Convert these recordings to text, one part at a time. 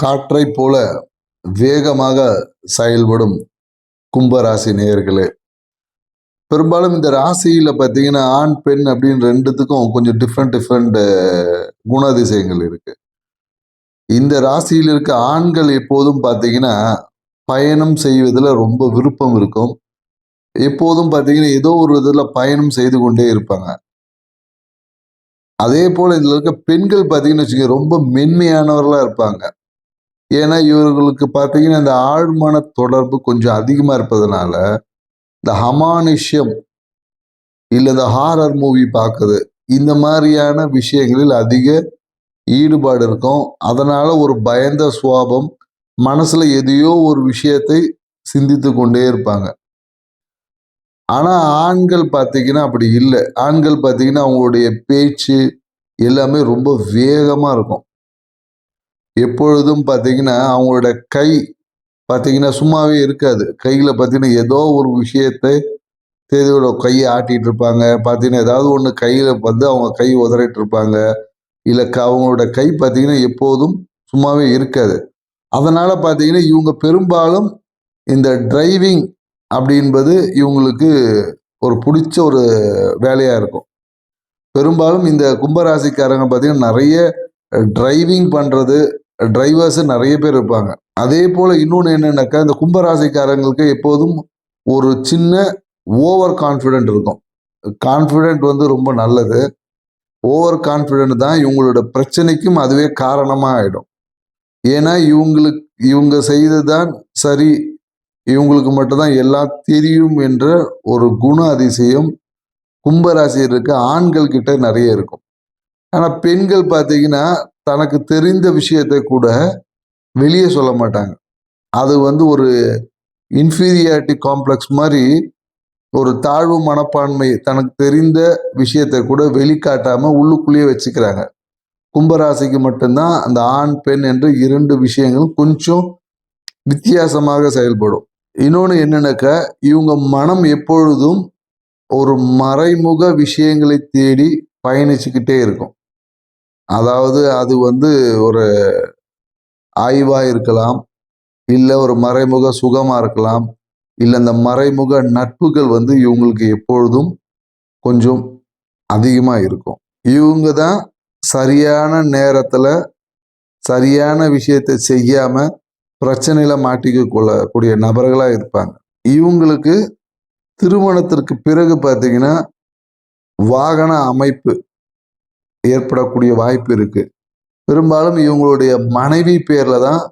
காற்றை போல வேகமாக செயல்படும் கும்பராசி நேயர்களே பெரும்பாலும் இந்த ராசியில பார்த்தீங்கன்னா ஆண் பெண் அப்படின்னு ரெண்டுத்துக்கும் கொஞ்சம் டிஃப்ரெண்ட் டிஃப்ரெண்ட் குணாதிசயங்கள் இருக்கு. இந்த ராசியில் இருக்க ஆண்கள் எப்போதும் பார்த்தீங்கன்னா பயணம் செய்வதில் ரொம்ப விருப்பம் இருக்கும். எப்போதும் பார்த்தீங்கன்னா ஏதோ ஒரு இதில் பயணம் செய்து கொண்டே இருப்பாங்க. அதே போல் இதில் இருக்க பெண்கள் பார்த்தீங்கன்னு வச்சுக்கோங்க ரொம்ப மென்மையானவர்களாக இருப்பாங்க. ஏன்னா இவர்களுக்கு பார்த்தீங்கன்னா இந்த ஆழ்மன தொடர்பு கொஞ்சம் அதிகமா இருப்பதனால இந்த ஹமானிஷ்யம் இல்லை இந்த ஹாரர் மூவி பார்க்குது இந்த மாதிரியான விஷயங்களில் அதிக ஈடுபாடு இருக்கும். அதனால ஒரு பயந்த சுவாபம் மனசுல எதையோ ஒரு விஷயத்தை சிந்தித்து கொண்டே இருப்பாங்க. ஆனா ஆண்கள் பார்த்தீங்கன்னா அப்படி இல்லை. ஆண்கள் பார்த்தீங்கன்னா அவங்களுடைய பேச்சு எல்லாமே ரொம்ப வேகமா இருக்கும். எப்பொழுதும் பார்த்தீங்கன்னா அவங்களோட கை பார்த்தீங்கன்னா சும்மாவே இருக்காது. கையில் பார்த்தீங்கன்னா ஏதோ ஒரு விஷயத்தை தேதியோட கையை ஆட்டிகிட்டு இருப்பாங்க. பார்த்தீங்கன்னா ஏதாவது ஒன்று கையில் வந்து அவங்க கை உதறிட்டு இருப்பாங்க. இல்லை க அவங்களோட கை பார்த்தீங்கன்னா எப்போதும் சும்மாவே இருக்காது. அதனால் பார்த்தீங்கன்னா இவங்க பெரும்பாலும் இந்த டிரைவிங் அப்படின்பது இவங்களுக்கு ஒரு பிடிச்ச ஒரு வேலையாக இருக்கும். பெரும்பாலும் இந்த கும்பராசிக்காரங்க பார்த்தீங்கன்னா நிறைய டிரைவிங் பண்ணுறது டிரைவர்ஸ் நிறைய பேர் இருப்பாங்க. அதே போல் இன்னொன்று என்னென்னாக்கா இந்த கும்பராசிக்காரங்களுக்கு எப்போதும் ஒரு சின்ன ஓவர் கான்ஃபிடென்ட் இருக்கும். கான்ஃபிடென்ட் வந்து ரொம்ப நல்லது. ஓவர் கான்ஃபிடென்ட் தான் இவங்களோட பிரச்சனைக்கும் அதுவே காரணமாக ஆகிடும் ஏன்னா இவங்களுக்கு இவங்க செய்தது தான் சரி. இவங்களுக்கு மட்டும்தான் எல்லாம் தெரியும் என்ற ஒரு குண அதிசயம் கும்பராசியில் இருக்க ஆண்கள் கிட்ட நிறைய இருக்கும். ஆனால் பெண்கள் பார்த்தீங்கன்னா தனக்கு தெரிந்த விஷயத்தை கூட வெளியே சொல்ல மாட்டாங்க. அது வந்து ஒரு இன்ஃபீரியாரிட்டி காம்ப்ளெக்ஸ் மாதிரி ஒரு தாழ்வு மனப்பான்மை தனக்கு தெரிந்த விஷயத்தை கூட வெளிக்காட்டாம உள்ளுக்குள்ளேயே வச்சுக்கிறாங்க. கும்பராசிக்கு மட்டும்தான் அந்த ஆண் பெண் என்று இரண்டு விஷயங்களும் கொஞ்சம் வித்தியாசமாக செயல்படும். இன்னொன்று என்னன்னாக்கா இவங்க மனம் எப்பொழுதும் ஒரு மறைமுக விஷயங்களை தேடி பயணிச்சுக்கிட்டே இருக்கும். அதாவது அது வந்து ஒரு ஆய்வா இருக்கலாம் இல்லை ஒரு மறைமுக சுகமா இருக்கலாம் இல்லை இந்த மறைமுக நட்புகள் வந்து இவங்களுக்கு எப்பொழுதும் கொஞ்சம் அதிகமாக இருக்கும். இவங்க தான் சரியான நேரத்தில் சரியான விஷயத்தை செய்யாம பிரச்சனையில மாட்டிக்க கொள்ளக்கூடிய நபர்களாக இருப்பாங்க. இவங்களுக்கு திருமணத்திற்கு பிறகு பார்த்தீங்கன்னா வாகன அமைப்பு ஏற்படக்கூடிய வாய்ப்பு இருக்கு. பெரும்பாலும் இவங்களுடைய மனைவி பேர்ல தான்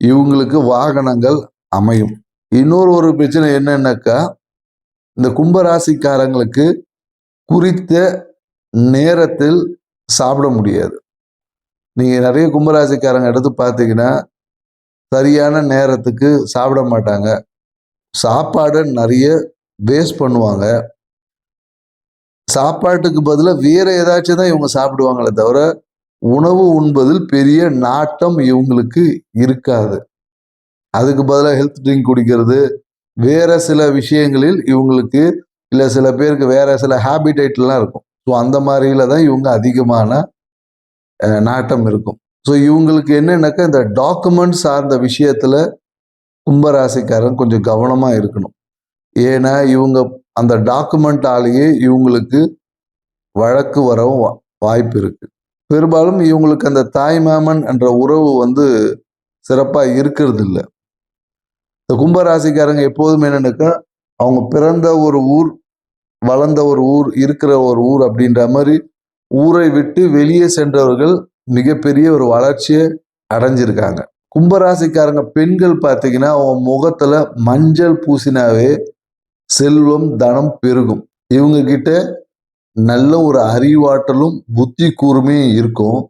இவங்களுக்கு வாகனங்கள் அமையும். இன்னொரு ஒரு பிரச்சனை என்னன்னாக்கா இந்த கும்பராசிக்காரங்களுக்கு குறித்த நேரத்தில் சாப்பிட முடியாது. நீங்க நிறைய கும்பராசிக்காரங்க எடுத்து பார்த்தீங்கன்னா சரியான நேரத்துக்கு சாப்பிட மாட்டாங்க. சாப்பாடை நிறைய வேஸ்ட் பண்ணுவாங்க. சாப்பாட்டுக்கு பதிலாக வேற ஏதாச்சும் தான் இவங்க சாப்பிடுவாங்களே தவிர உணவு உண்பதில் பெரிய நாட்டம் இவங்களுக்கு இருக்காது. அதுக்கு பதிலாக ஹெல்த் ட்ரிங்க் குடிக்கிறது வேற சில விஷயங்களில் இவங்களுக்கு இல்லை சில பேருக்கு வேற சில ஹேபிடேட்லாம் இருக்கும். ஸோ அந்த மாதிரியில தான் இவங்க அதிகமான நாட்டம் இருக்கும். ஸோ இவங்களுக்கு என்னென்னாக்கா இந்த டாக்குமெண்ட் சார்ந்த விஷயத்துல கும்பராசிக்காரன் கொஞ்சம் கவனமாக இருக்கணும். ஏன்னா இவங்க அந்த டாக்குமெண்டாலேயே இவங்களுக்கு வழக்கு வரவும் வா- வாய்ப்பு இருக்கு. பெரும்பாலும் இவங்களுக்கு அந்த தாய் மாமன் என்ற உறவு வந்து சிறப்பாக இருக்கிறது இல்லை இந்த கும்பராசிக்காரங்க எப்போதும் என்னன்னாக்கா அவங்க பிறந்த ஒரு ஊர் வளர்ந்த ஒரு ஊர் இருக்கிற ஒரு ஊர் அப்படின்ற மாதிரி ஊரை விட்டு வெளியே சென்றவர்கள் மிகப்பெரிய ஒரு வளர்ச்சியை அடைஞ்சிருக்காங்க. கும்பராசிக்காரங்க பெண்கள் பார்த்தீங்கன்னா அவங்க முகத்துல மஞ்சள் பூசினாவே செல்வம் தனம் பெருகும். இவங்க கிட்ட நல்ல ஒரு அறிவாற்றலும் புத்தி கூர்மையும் இருக்கும்.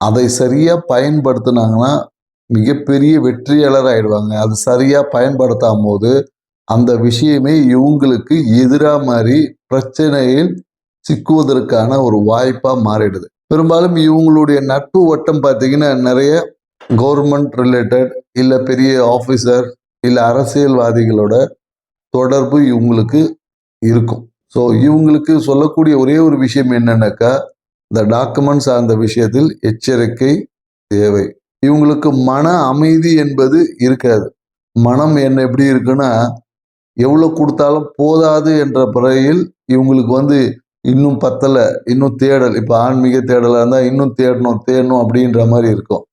அதை சரியா பயன்படுத்தினாங்கன்னா மிகப்பெரிய வெற்றியாளர் ஆயிடுவாங்க. அது சரியா பயன்படுத்தாம போது அந்த விஷயமே இவங்களுக்கு எதிரா மாதிரி பிரச்சனையில் சிக்குவதற்கான ஒரு வாய்ப்பா மாறிடுது. பெரும்பாலும் இவங்களுடைய நட்பு வட்டம் பார்த்தீங்கன்னா நிறைய கவர்மெண்ட் ரிலேட்டட் இல்லை பெரிய ஆஃபீஸர் இல்லை அரசியல்வாதிகளோட தொடர்பு இவங்களுக்கு இருக்கும். ஸோ இவங்களுக்கு சொல்லக்கூடிய ஒரே ஒரு விஷயம் என்னன்னாக்கா இந்த டாக்குமெண்ட் சார்ந்த விஷயத்தில் எச்சரிக்கை தேவை. இவங்களுக்கு மன அமைதி என்பது இருக்காது. மனம் என்ன எப்படி இருக்குன்னா எவ்வளோ கொடுத்தாலும் போதாது என்ற பிறையில் இவங்களுக்கு வந்து இன்னும் பத்தலை இன்னும் தேடல். இப்போ ஆன்மீக தேடலாக இருந்தால் இன்னும் தேடணும் தேடணும் அப்படின்ற மாதிரி இருக்கும்.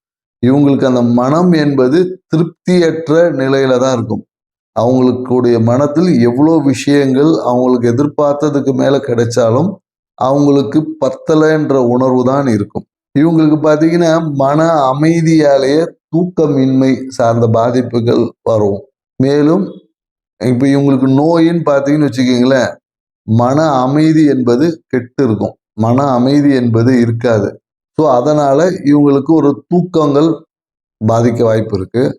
இவங்களுக்கு அந்த மனம் என்பது திருப்தியற்ற நிலையில தான் இருக்கும். அவங்களுக்குடைய மனத்தில் எவ்வளோ விஷயங்கள் அவங்களுக்கு எதிர்பார்த்ததுக்கு மேலே கிடைச்சாலும் அவங்களுக்கு பத்தலைன்ற உணர்வு தான் இருக்கும். இவங்களுக்கு பார்த்தீங்கன்னா மன அமைதியாலேயே தூக்கமின்மை சார்ந்த பாதிப்புகள் வரும். மேலும் இப்போ இவங்களுக்கு நோயின்னு பார்த்தீங்கன்னு வச்சுக்கிங்களேன் மன அமைதி என்பது கெட்டு இருக்கும். மன அமைதி என்பது இருக்காது. ஸோ அதனால் இவங்களுக்கு ஒரு தூக்கங்கள் பாதிக்க வாய்ப்பு இருக்குது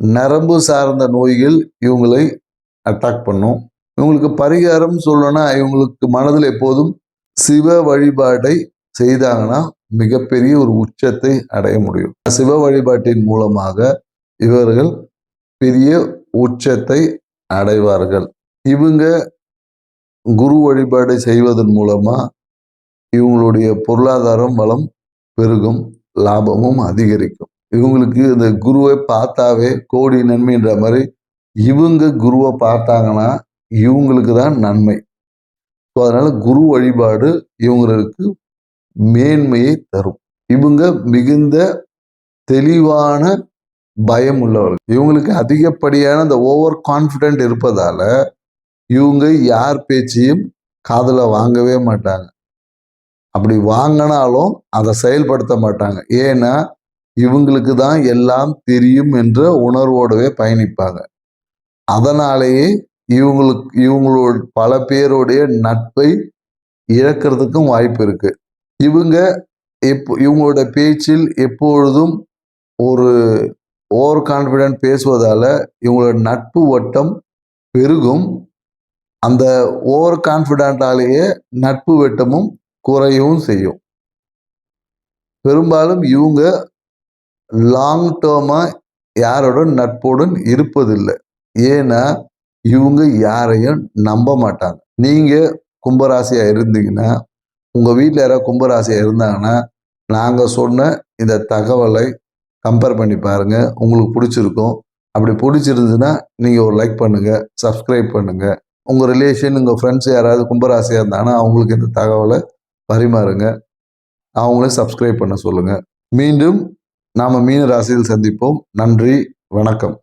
நரம்பு சார்ந்த நோய்கள் இவங்களை அட்டாக் பண்ணும். இவங்களுக்கு பரிகாரம் சொல்லணும்னா இவங்களுக்கு மனதில் எப்போதும் சிவ வழிபாடை செய்தாங்கன்னா மிகப்பெரிய ஒரு உச்சத்தை அடைய முடியும். சிவ வழிபாட்டின் மூலமாக இவர்கள் பெரிய உச்சத்தை அடைவார்கள். இவங்க குரு வழிபாடு செய்வதன் மூலமா இவங்களுடைய பொருளாதாரம் வளம் பெருகும் லாபமும் அதிகரிக்கும். இவங்களுக்கு இந்த குருவை பார்த்தாவே கோடி நன்மைன்ற மாதிரி இவங்க குருவை பார்த்தாங்கன்னா இவங்களுக்கு தான் நன்மை. ஸோ அதனால் குரு வழிபாடு இவங்களுக்கு மேன்மையை தரும். இவங்க மிகுந்த தெளிவான பயம் உள்ளவர்கள். இவங்களுக்கு அதிகப்படியான அந்த ஓவர் கான்ஃபிடென்ட் இருப்பதால் இவங்க யார் பேச்சையும் காதில் வாங்கவே மாட்டாங்க. அப்படி வாங்கினாலும் அதை செயல்படுத்த மாட்டாங்க. ஏன்னா இவங்களுக்கு தான் எல்லாம் தெரியும் என்ற உணர்வோடவே பயணிப்பாங்க. அதனாலேயே இவங்களுக்கு இவங்களோட பல பேருடைய நட்பை இழக்கிறதுக்கும் வாய்ப்பு இருக்கு. இவங்க எப்போ இவங்களோட பேச்சில் எப்பொழுதும் ஒரு ஓவர் கான்ஃபிடென்ட் பேசுவதால இவங்களோட நட்பு வட்டம் பெருகும். அந்த ஓவர் கான்ஃபிடென்டாலேயே நட்பு வட்டமும் குறையவும் செய்யும். பெரும்பாலும் இவங்க லாங் டேர்மாக யாரோட நட்புடன் இருப்பதில்லை. ஏன்னா இவங்க யாரையும் நம்ப மாட்டாங்க. நீங்கள் கும்பராசியாக இருந்தீங்கன்னா உங்கள் வீட்டில் யாராவது கும்பராசியாக இருந்தாங்கன்னா நாங்கள் சொன்ன இந்த தகவலை கம்பேர் பண்ணி பாருங்கள் உங்களுக்கு பிடிச்சிருக்கும். அப்படி பிடிச்சிருந்துன்னா நீங்கள் ஒரு லைக் பண்ணுங்கள் சப்ஸ்கிரைப் பண்ணுங்கள் உங்கள் ரிலேஷன் உங்கள் ஃப்ரெண்ட்ஸ் யாராவது கும்பராசியாக இருந்தாங்கன்னா அவங்களுக்கு இந்த தகவலை பரிமாறுங்க. அவங்களே சப்ஸ்கிரைப் பண்ண சொல்லுங்கள் மீண்டும் நாம் மீன ராசியில் சந்திப்போம். நன்றி வணக்கம்.